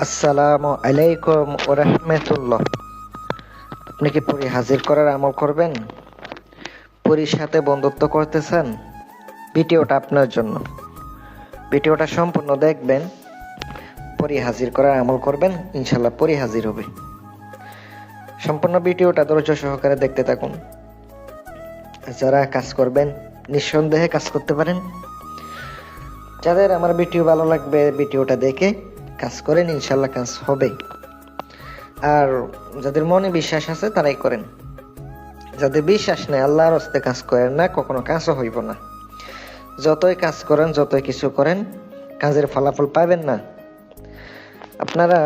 আসসালামু আলাইকুম ওরহমতুল্লাহ আপনি কি পরি হাজির করার আমল করবেন? পরির সাথে বন্ধুত্ব করতেছেন? ভিডিওটা আপনার জন্য। ভিডিওটা সম্পূর্ণ দেখবেন, পরি হাজির করার আমল করবেন ইনশাল্লাহ পরি হাজির হবে। সম্পূর্ণ ভিডিওটা ধৈর্য সহকারে দেখতে থাকুন। যারা কাজ করবেন, নিঃসন্দেহে কাজ করতে পারেন। যাদের আমার ভিডিও ভালো লাগবে, ভিডিওটা দেখে কাজ করেন, ইনশাল্লাহ কাজ হবে আর যাদের মনে বিশ্বাস আছে, তারাই করেন। যাদের বিশ্বাস নেই, আল্লাহর হস্তে কাজ করেন না, কখনো কাজও হইব না। যতই কাজ করেন, যতই কিছু করেন, কাজের ফলাফল পাবেন না। আপনারা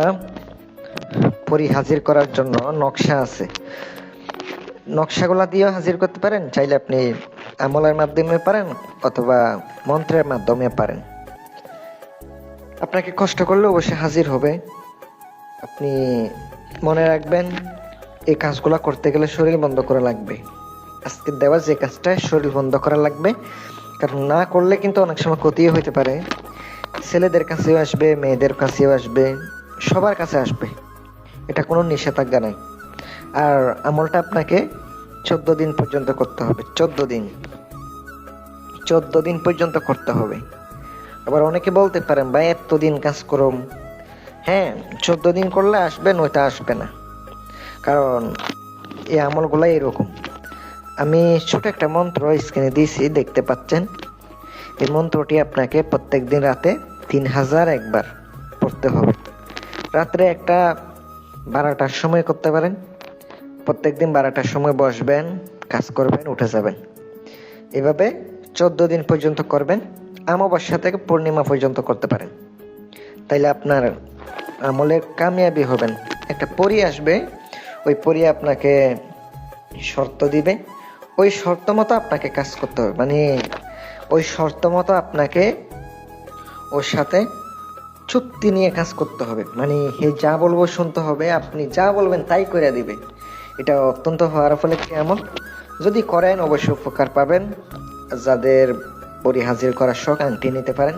পরি হাজির করার জন্য নকশা আছে। নকশাগুলা দিয়েও হাজির করতে পারেন, চাইলে আপনি আমলের মাধ্যমে পারেন, অথবা মন্ত্রের মাধ্যমে পারেন। আপনাকে কষ্ট করলে অবশ্যই হাজির হবে। আপনি মনে রাখবেন, এই কাজগুলা করতে গেলে শরীর বন্ধ করা লাগবে। আজকে দেওয়া যে কাজটা, শরীর বন্ধ করা লাগবে। কারণ না করলে কিন্তু অনেক সময় ক্ষতিও হতে পারে। ছেলেদের কাছেও আসবে, মেয়েদের কাছেও আসবে, সবার কাছে আসবে। এটা কোনো নিষেধাজ্ঞা নাই। আর আমলটা আপনাকে চোদ্দ দিন পর্যন্ত করতে হবে, চোদ্দ দিন। চোদ্দ দিন পর্যন্ত করতে হবে। আবার অনেকে বলতে পারেন, ভাই এত দিন কাজ করুম হ্যাঁ চোদ্দ দিন করলে আসবে নয়টা আসবে না। কারণ এই আমলগুলাই এরকম। আমি ছোট একটা মন্ত্র স্ক্রিনে দিয়েছি, দেখতে পাচ্ছেন? এই মন্ত্রটি আপনাকে প্রত্যেক দিন রাতে তিন হাজার একবার পড়তে হবে। রাত্রে একটা বারোটার সময় করতে পারেন। প্রত্যেক দিন বারোটার সময় বসবেন, কাজ করবেন, উঠে যাবেন। এভাবে চোদ্দ দিন পর্যন্ত করবেন। অমাবস্যা থেকে পূর্ণিমা পর্যন্ত করতে পারেন। তাইলে আপনার আমলে কামিয়াবি হবেন। একটা পরি আসবে, ওই পরি আপনাকে শর্ত দিবে। ওই শর্ত মতো আপনাকে কাজ করতে হবে। মানে ওই শর্ত মতো আপনাকে ওর সাথে চুক্তি নিয়ে কাজ করতে হবে। মানে হে যা বলব শুনতে হবে, আপনি যা বলবেন তাই করে দিবে। এটা অত্যন্ত হওয়ার ফলে কেমন যদি করেন অবশ্যই উপকার পাবেন। যাদের পরি হাজির করার শখ আংটি নিতে পারেন,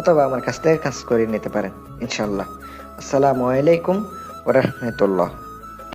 অথবা আমার কাছ থেকে কাজ করে নিতে পারেন ইনশাল্লাহ আসসালামু আলাইকুম ওরহমতুল্লাহ